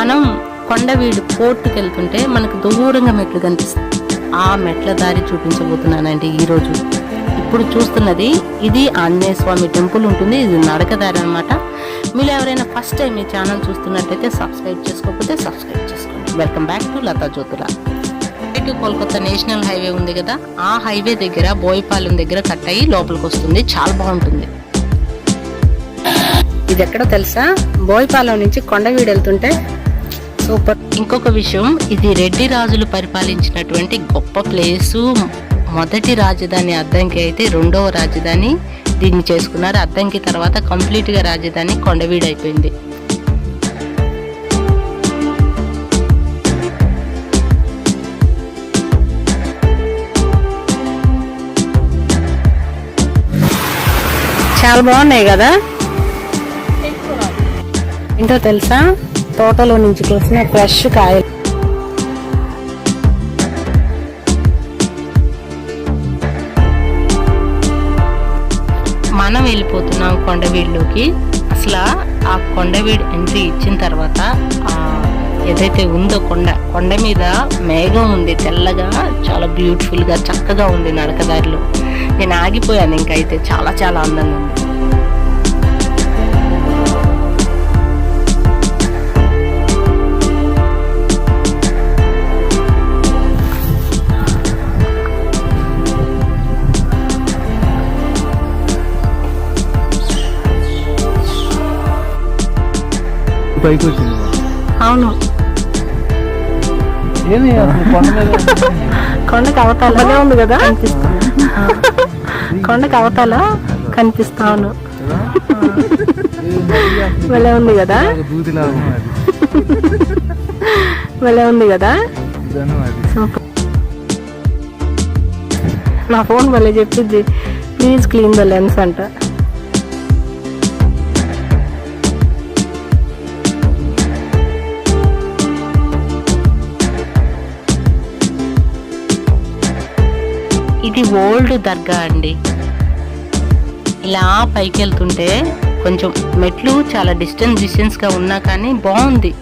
మనం కొండవీడు పోర్టుకి వెళ్తుంటే మనకు దూరంగా మెట్లు కనిపిస్తుంది ఆ మెట్ల దారి చూపించబోతున్నానండి ఈరోజు ఇప్పుడు చూస్తున్నది ఇది ఆంజనేయ స్వామి టెంపుల్ ఉంటుంది ఇది నడక దారి అనమాట మీరు ఎవరైనా ఫస్ట్ టైం ఈ ఛానల్ చూస్తున్నట్టయితే సబ్స్క్రైబ్ చేసుకోకపోతే సబ్స్క్రైబ్ చేసుకోండి. Welcome back to Latha Jyothula. To Kolkata national highway ఉంది కదా ఆ హైవే దగ్గర బోయపాలెం దగ్గర కట్ అయ్యి లోపలికి వస్తుంది. చాలా బాగుంటుంది. ఇది ఎక్కడో తెలుసా? బోయపాలెం నుంచి కొండవీడు వెళ్తుంటే సూపర్. ఇంకొక విషయం ఇది రెడ్డి రాజులు పరిపాలించినటువంటి గొప్ప ప్లేసు. మొదటి రాజధాని అద్దంకి అయితే రెండవ రాజధాని దీన్ని చేసుకున్నారు. అద్దంకి తర్వాత కంప్లీట్గా రాజధాని కొండవీడు అయిపోయింది చాలా బాగున్నాయి కదా? ఏంటో తెలుసా? తోటలో నుంచి కోసిన ఫ్రెష్ కాయలు. మనం వెళ్ళిపోతున్నాం కొండవీడులోకి. అసలు ఆ కొండవీడు ఎంట్రీ ఇచ్చిన తర్వాత ఆ ఏదైతే ఉందో కొండ కొండ మీద మేఘం ఉంది తెల్లగా చాలా బ్యూటిఫుల్గా చక్కగా ఉంది నడకదారిలో నేను ఆగిపోయాను ఇంకైతే చాలా చాలా అందంగా ఉంది. పైకి వచ్చింది అవును. ఏమి అసలు కొండ మీద? కొండకు అవతాల ఉంది కదా? కొండకు అవతాల కనిపిస్తాను భలే ఉంది కదా? భలే ఉంది కదా? నా ఫోన్ భలే చెప్పింది. ప్లీజ్ క్లీన్ ద లెన్స్ అంట. ఇది ఓల్డ్ దర్గా అండి. ఇలా పైకి వెళ్తుంటే కొంచెం మెట్లు చాలా డిస్టెన్స్ డిస్టెన్స్గా ఉన్నా కానీ బాగుంది.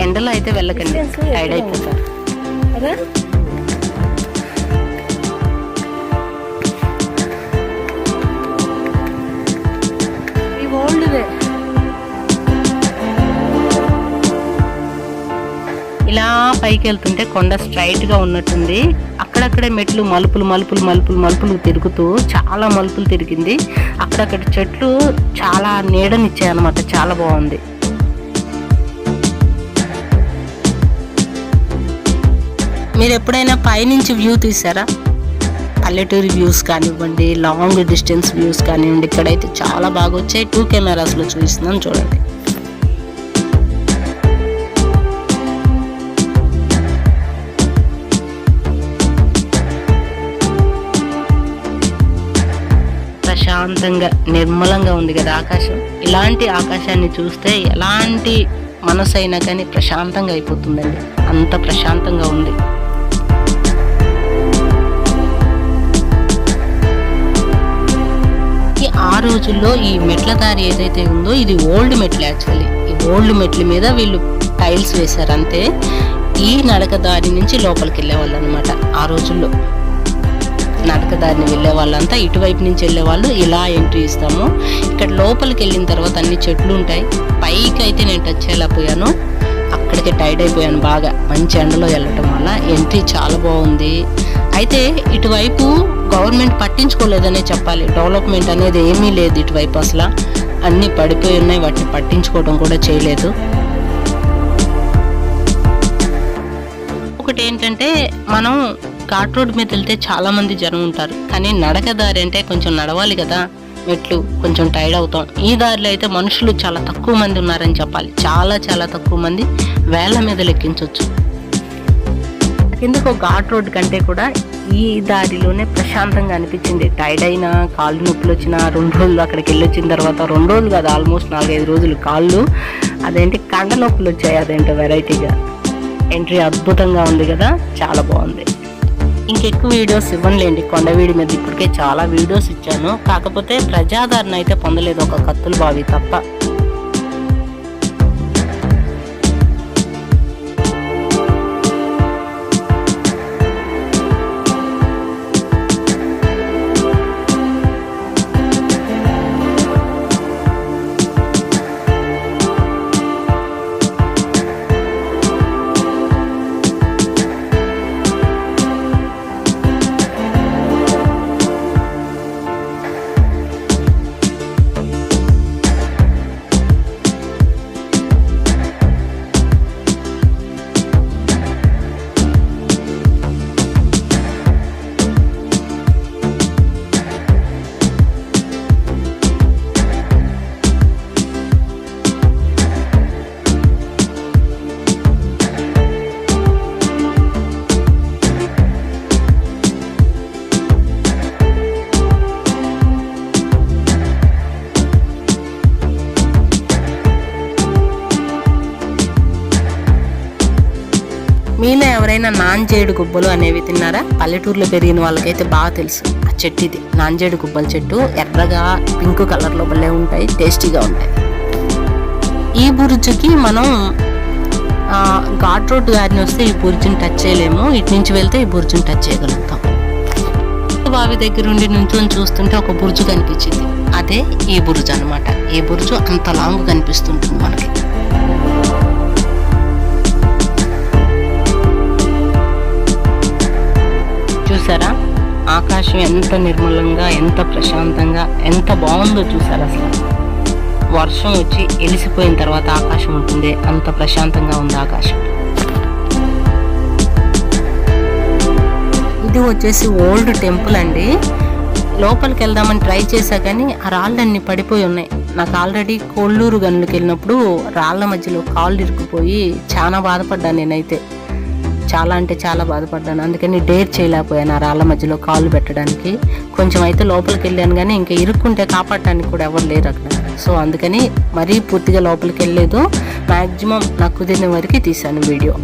ఎండలో అయితే వెళ్ళకండి. టైర్డ్ అయిపోతారు. పైకి వెళ్తుంటే కొండ స్ట్రైట్గా ఉన్నట్టుంది. అక్కడక్కడే మెట్లు మలుపులు మలుపులు మలుపులు మలుపులు తిరుగుతూ చాలా మలుపులు తిరిగింది. అక్కడక్కడ చెట్లు చాలా నీడనిచ్చాయి అనమాట చాలా బాగుంది. మీరు ఎప్పుడైనా పైనుంచి వ్యూ తీసారా పల్లెటూరి వ్యూస్ కానివ్వండి లాంగ్ డిస్టెన్స్ వ్యూస్ కానివ్వండి ఇక్కడైతే చాలా బాగా వచ్చాయి టూ కెమెరాస్లో చూపిస్తున్నాను చూడండి. ప్రశాంతంగా నిర్మలంగా ఉంది కదా ఆకాశం. ఇలాంటి ఆకాశాన్ని చూస్తే ఎలాంటి మనసు అయినా కానీ ప్రశాంతంగా అయిపోతుందండి. అంత ప్రశాంతంగా ఉంది. ఈ ఆ రోజుల్లో ఈ మెట్ల దారి ఏదైతే ఉందో ఇది ఓల్డ్ మెట్లు యాక్చువల్లీ. ఈ ఓల్డ్ మెట్ల మీద వీళ్ళు టైల్స్ వేశారు అంతే. ఈ నడక దారి నుంచి లోపలికి వెళ్ళేవాళ్ళు అనమాట ఆ రోజుల్లో. నడకదారిని వెళ్ళే వాళ్ళంతా ఇటువైపు నుంచి వెళ్ళే వాళ్ళు ఇలా ఎంట్రీ ఇస్తాము. ఇక్కడ లోపలికి వెళ్ళిన తర్వాత అన్ని చెట్లు ఉంటాయి. పైకి అయితే నేను టచ్ చేయలేకపోయాను. అక్కడికి టైడ్ అయిపోయాను బాగా. మంచి ఎండలో వెళ్ళటం వల్ల ఎంట్రీ చాలా బాగుంది. అయితే ఇటువైపు గవర్నమెంట్ పట్టించుకోలేదనే చెప్పాలి. డెవలప్మెంట్ అనేది ఏమీ లేదు ఇటువైపు అసలు. అన్నీ పడిపోయి ఉన్నాయి. వాటిని పట్టించుకోవడం కూడా చేయలేదు. ఒకటి ఏంటంటే మనం ఘాట్ రోడ్ మీద వెళ్తే చాలా మంది జనం ఉంటారు. కానీ నడక దారి అంటే కొంచెం నడవాలి కదా. మెట్లు కొంచెం టైర్డ్ అవుతాం. ఈ దారిలో అయితే మనుషులు చాలా తక్కువ మంది ఉన్నారని చెప్పాలి. చాలా చాలా తక్కువ మంది వేల మీద లెక్కించవచ్చు. కిందకు ఘాట్ రోడ్ కంటే కూడా ఈ దారిలోనే ప్రశాంతంగా అనిపించింది. టైర్డ్ అయినా కాళ్ళు నొప్పులు వచ్చినా రెండు రోజులు అక్కడికి వెళ్ళి వచ్చిన తర్వాత రెండు రోజులు కాదు ఆల్మోస్ట్ నాలుగైదు రోజులు కాళ్ళు అదేంటి కండ నొప్పులు వచ్చాయి అదేంటో వెరైటీగా ఎంట్రీ అద్భుతంగా ఉంది కదా చాలా బాగుంది. ఇంకెక్కువ వీడియోస్ ఇవ్వనులేండి. కొండవీడి మీద ఇప్పటికే చాలా వీడియోస్ ఇచ్చాను. కాకపోతే ప్రజాదరణ అయితే పొందలేదు ఒక కత్తుల బావి తప్ప. ఎప్పుడైనా నాంజేడు గుబ్బలు అనేవి తిన్నారా? పల్లెటూరులో పెరిగిన వాళ్ళకైతే బాగా తెలుసు. ఆ చెట్టు ఇది నాంజేడు గుబ్బల చెట్టు ఎర్రగా పింక్ కలర్లో భలే ఉంటాయి టేస్టీగా ఉంటాయి. ఈ బురుజుకి మనం ఘాట్ రోడ్ గారిని వస్తే ఈ బుర్జుని టచ్ చేయలేము. ఇటు నుంచి వెళ్తే ఈ బుర్జుని టచ్ చేయగలుగుతాం. బావి దగ్గర ఉండి నుంచొని చూస్తుంటే ఒక బుర్జు కనిపించింది. అదే ఈ బురుజు అన్నమాట. ఈ బురుజు అంత లాంగ్ కనిపిస్తుంటుంది మనకి. చూసారా? ఆకాశం ఎంత నిర్మలంగా ఎంత ప్రశాంతంగా ఎంత బాగుందో చూసారా అసలు? వర్షం వచ్చి ఎలిసిపోయిన తర్వాత ఆకాశం ఉంటుంది. అంత ప్రశాంతంగా ఉంది ఆకాశం. ఇది వచ్చేసి ఓల్డ్ టెంపుల్ అండి. లోపలికి వెళ్దామని ట్రై చేశా కానీ ఆ రాళ్ళన్నీ పడిపోయి ఉన్నాయి. నాకు ఆల్రెడీ కోళ్ళూరు గనులకు వెళ్ళినప్పుడు రాళ్ళ మధ్యలో కాళ్ళు ఇరుక్కుపోయి చాలా బాధపడ్డాను నేనైతే. చాలా అంటే చాలా బాధపడ్డాను. అందుకని డేర్ చేయలేకపోయాను ఆ రాళ్ళ మధ్యలో కాళ్ళు పెట్టడానికి. కొంచెం అయితే లోపలికి వెళ్ళాను కానీ ఇంకా ఇరుక్కుంటే కాపాడటానికి కూడా ఎవరు లేరు అక్కడ. సో అందుకని మరీ పూర్తిగా లోపలికి వెళ్ళలేదు. మ్యాక్సిమం నాకు కుదిరిన వరకు తీశాను వీడియో.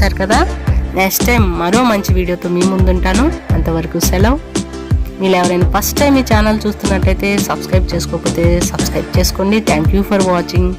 చూశారు కదా? నెక్స్ట్ టైం మరో మంచి వీడియోతో మీ ముందుంటాను. అంతవరకు సెలవు. మీరు ఎవరైనా ఫస్ట్ టైం ఈ ఛానల్ చూస్తున్నట్టయితే సబ్స్క్రైబ్ చేసుకోకపోతే సబ్స్క్రైబ్ చేసుకోండి. Thank you for watching